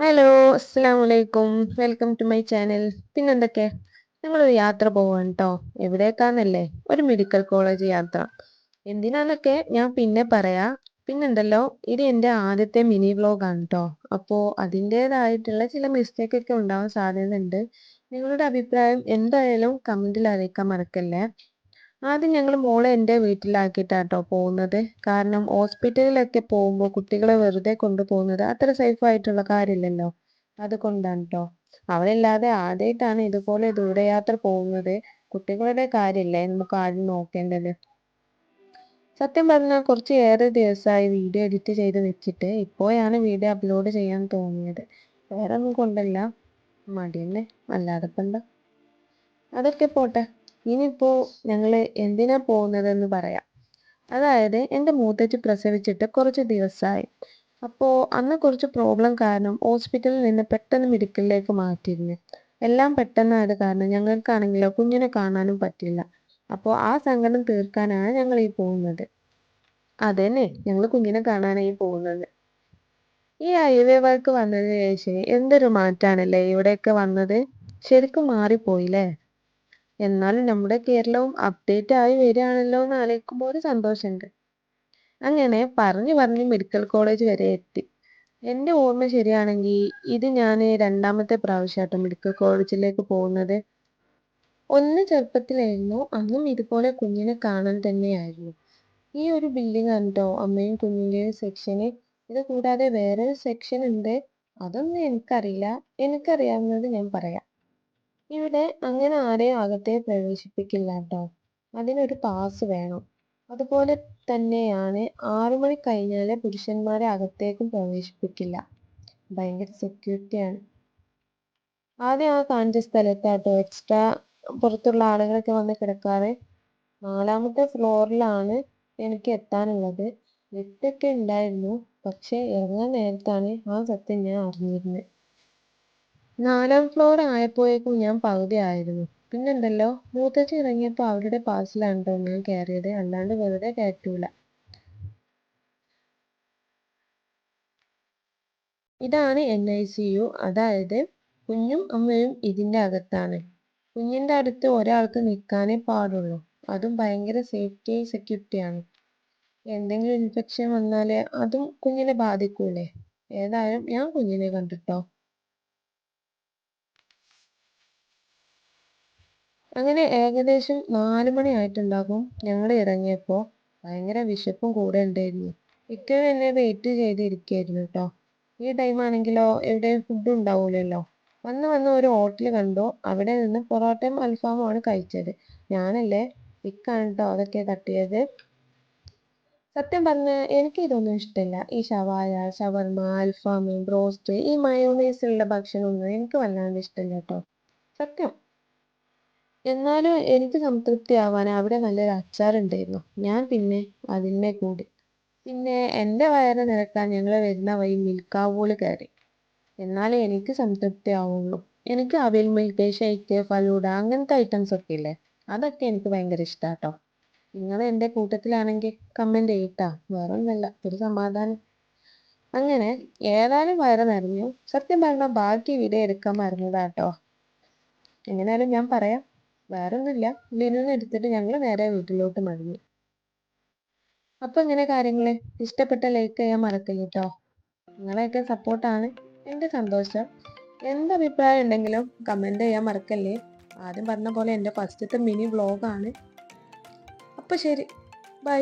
Hello അസ്സാം വലൈക്കും welcome to my channel പിന്നെന്തൊക്കെ? ഞങ്ങളൊരു യാത്ര പോവാണ് കേട്ടോ എവിടേക്കാന്നല്ലേ? ഒരു മെഡിക്കൽ കോളേജ് യാത്ര. എന്തിനാന്നൊക്കെ ഞാൻ പിന്നെ പറയാ. പിന്നെന്തല്ലോ? ഇത് എന്റെ ആദ്യത്തെ മിനി വ്ലോഗാണ് കേട്ടോ അപ്പോൾ അതിന്റേതായിട്ടുള്ള ചില മിസ്റ്റേക്ക് ഒക്കെ ഉണ്ടാവാൻ സാധ്യതയുണ്ട്. നിങ്ങളുടെ അഭിപ്രായം എന്തായാലും കമന്റിൽ അറിയിക്കാൻ മറക്കല്ലേ? ആദ്യം ഞങ്ങൾ മോളെ എന്റെ വീട്ടിലാക്കിയിട്ടാട്ടോ പോകുന്നത്. കാരണം ഹോസ്പിറ്റലിലൊക്കെ പോകുമ്പോൾ കുട്ടികളെ വെറുതെ കൊണ്ടുപോകുന്നത് അത്ര സേഫ് ആയിട്ടുള്ള കാര്യമില്ലല്ലോ അതുകൊണ്ടാണ് കേട്ടോ അവളില്ലാതെ ആദ്യമായിട്ടാണ് ഇതുപോലെ ദൂരയാത്ര പോകുന്നത്. കുട്ടികളുടെ കാര്യമല്ലേ നമുക്ക് ആദ്യം നോക്കേണ്ടത്. സത്യം പറഞ്ഞാൽ കുറച്ച് ഏറെ ദിവസമായി വീഡിയോ എഡിറ്റ് ചെയ്ത് വെച്ചിട്ട് ഇപ്പോഴാണ് വീഡിയോ അപ്ലോഡ് ചെയ്യാൻ തോന്നിയത്. വേറെ ഒന്നും കൊണ്ടല്ല. മടി തന്നെ അല്ലാതെ അതൊക്കെ പോട്ടെ. ഇനിയിപ്പോൾ ഞങ്ങൾ എന്തിനാ പോകുന്നതെന്ന് പറയാം. അതായത് എന്റെ മൂത്തച്ഛി പ്രസവിച്ചിട്ട് കുറച്ച് ദിവസമായി അപ്പോൾ അന്ന് കുറച്ച് പ്രോബ്ലം കാരണം ഹോസ്പിറ്റലിൽ നിന്ന് പെട്ടെന്ന് മെഡിക്കലിലേക്ക് മാറ്റിയിരുന്നു. എല്ലാം പെട്ടെന്നായത് കാരണം ഞങ്ങൾക്കാണെങ്കിലോ കുഞ്ഞിനെ കാണാനും പറ്റില്ല. അപ്പോൾ ആ സങ്കടം തീർക്കാനാണ് ഞങ്ങൾ ഈ പോകുന്നത്. അതന്നെ ഞങ്ങൾ കുഞ്ഞിനെ കാണാനായി പോകുന്നത്. ഈ ഹൈവേ വർക്ക് വന്നതിന് ശേഷം എന്തൊരു മാറ്റാണല്ലേ ഇവിടെയൊക്കെ വന്നത്? ശരിക്കും മാറിപ്പോയില്ലേ? എന്നാലും നമ്മുടെ കേരളവും അപ്ഡേറ്റ് ആയി വരികയാണല്ലോ എന്ന് ആലോചിക്കുമ്പോൾ ഒരു സന്തോഷമുണ്ട്. അങ്ങനെ പറഞ്ഞു പറഞ്ഞു മെഡിക്കൽ കോളേജ് വരെ എത്തി. എന്റെ ഓർമ്മ ശരിയാണെങ്കിൽ ഇത് ഞാൻ രണ്ടാമത്തെ പ്രാവശ്യമാട്ടോ മെഡിക്കൽ കോളേജിലേക്ക് പോകുന്നത്. ഒന്ന് ചെറുപ്പത്തിലായിരുന്നു. അന്നും ഇതുപോലെ കുഞ്ഞിനെ കാണാൻ തന്നെയായിരുന്നു. ഈ ഒരു ബിൽഡിംഗ് ആണ് അമ്മയും കുഞ്ഞിന്റെയും സെക്ഷന് ഇത് കൂടാതെ വേറെ സെക്ഷൻ ഉണ്ട്. അതൊന്നും എനിക്കറിയില്ല. എനിക്കറിയാവുന്നത് ഞാൻ പറയാം. ഇവിടെ അങ്ങനെ ആരെയും അകത്തേക്ക് പ്രവേശിപ്പിക്കില്ല കേട്ടോ. അതിനൊരു പാസ് വേണം. അതുപോലെ തന്നെയാണ് ആറു മണി കഴിഞ്ഞാൽ പുരുഷന്മാരെ അകത്തേക്കും പ്രവേശിപ്പിക്കില്ല. ഭയങ്കര സെക്യൂരിറ്റിയാണ് ആദ്യം ആ കാണിച്ച സ്ഥലത്താട്ടോ എക്സ്ട്രാ പുറത്തുള്ള ആളുകളൊക്കെ വന്ന് കിടക്കാറ്. നാലാമത്തെ ഫ്ലോറിലാണ് എനിക്ക് എത്താനുള്ളത്. ലിഫ്റ്റൊക്കെ ഉണ്ടായിരുന്നു. പക്ഷെ ഇറങ്ങാൻ നേരത്താണ് ആ സത്യം ഞാൻ അറിഞ്ഞിരുന്നത്. നാലാം ഫ്ലോർ ആയപ്പോഴേക്കും ഞാൻ പകുതി ആയിരുന്നു പിന്നെന്തല്ലോ? മൂത്തച്ഛി ഇറങ്ങിയപ്പോൾ അവരുടെ പാസിലാണ് കേട്ടോ ഞാൻ കയറിയത് അല്ലാണ്ട് വെറുതെ കയറ്റൂല. ഇതാണ് എൻ ഐ സി യു അതായത് കുഞ്ഞും അമ്മയും ഇതിന്റെ അകത്താണ്. കുഞ്ഞിന്റെ അടുത്ത് ഒരാൾക്ക് നിൽക്കാനേ പാടുള്ളൂ. അതും ഭയങ്കര സേഫ്റ്റി സെക്യൂരിറ്റിയാണ് എന്തെങ്കിലും ഇൻഫെക്ഷൻ വന്നാൽ അതും കുഞ്ഞിനെ ബാധിക്കൂലേ? ഏതായാലും ഞാൻ കുഞ്ഞിനെ കണ്ടിട്ടോ? അങ്ങനെ ഏകദേശം നാല് മണി ആയിട്ടുണ്ടാകും ഞങ്ങൾ ഇറങ്ങിയപ്പോൾ ഭയങ്കര വിശപ്പും കൂടെ ഉണ്ടായിരുന്നു. ഇക്ക എന്നെ വെയിറ്റ് ചെയ്തിരിക്കുകയായിരുന്നു കേട്ടോ ഈ ടൈം ആണെങ്കിലോ ഫുഡ് ഉണ്ടാവൂലല്ലോ. വന്ന് വന്ന് ഒരു ഹോട്ടൽ കണ്ടു. അവിടെ നിന്ന് പൊറോട്ടയും അൽഫാമും ആണ് കഴിച്ചത്. ഞാനല്ലേ ഇക്കാണ് കേട്ടോ അതൊക്കെ തട്ടിയത്. സത്യം പറഞ്ഞാൽ എനിക്ക് ഇതൊന്നും ഇഷ്ടമില്ല ഈ ഷവായ ഷവർമ അൽഫാം ബ്രോസ്റ്റ് ഈ മയോണൈസുള്ള ഭക്ഷണമൊന്നും എനിക്ക് വല്ലാണ്ട് ഇഷ്ടമില്ല കേട്ടോ സത്യം. എന്നാലും എനിക്ക് സംതൃപ്തി ആവാൻ അവിടെ നല്ലൊരു അച്ചാറുണ്ടായിരുന്നു. ഞാൻ പിന്നെ അതിന്മേൽ കൂടി. പിന്നെ എന്റെ വയറ് നിറക്കാൻ ഞങ്ങൾ വരുന്ന വഴി മിൽക്കാവൂൾ കയറി. എന്നാലേ എനിക്ക് സംതൃപ്തി ആവുള്ളൂ എനിക്ക് അവിൽ മിൽക്ക് ഷേക്ക് ഫലൂഡ അങ്ങനത്തെ ഐറ്റംസ് ഒക്കെ ഇല്ലേ? അതൊക്കെ എനിക്ക് ഭയങ്കര ഇഷ്ടാട്ടോ. നിങ്ങൾ എന്റെ കൂട്ടത്തിലാണെങ്കിൽ കമന്റ് ചെയ്യട്ടാ. വേറെ ഒന്നല്ല ഒരു സമാധാനം. അങ്ങനെ ഏതായാലും വയറ് നിറഞ്ഞു. സത്യം പറഞ്ഞാൽ ബാക്കി വീഡിയോ എടുക്കാൻ മറന്നതാട്ടോ. എങ്ങനെയാലും ഞാൻ പറയാം. വേറെ ഒന്നുമില്ല ലിനുവിനെ എടുത്തിട്ട് ഞങ്ങൾ നേരെ വീട്ടിലോട്ട് മടങ്ങി. അപ്പൊ ഇങ്ങനെ കാര്യങ്ങൾ ഇഷ്ടപ്പെട്ട ലൈക്ക് ചെയ്യാൻ മറക്കല്ല കേട്ടോ നിങ്ങളെയൊക്കെ സപ്പോർട്ടാണ് എന്റെ സന്തോഷം. എന്ത് അഭിപ്രായം ഉണ്ടെങ്കിലും കമന്റ് ചെയ്യാൻ മറക്കല്ലേ? ആദ്യം പറഞ്ഞ പോലെ എന്റെ ഫസ്റ്റത്തെ മിനി വ്ളോഗാണ് അപ്പോൾ ശരി. ബൈ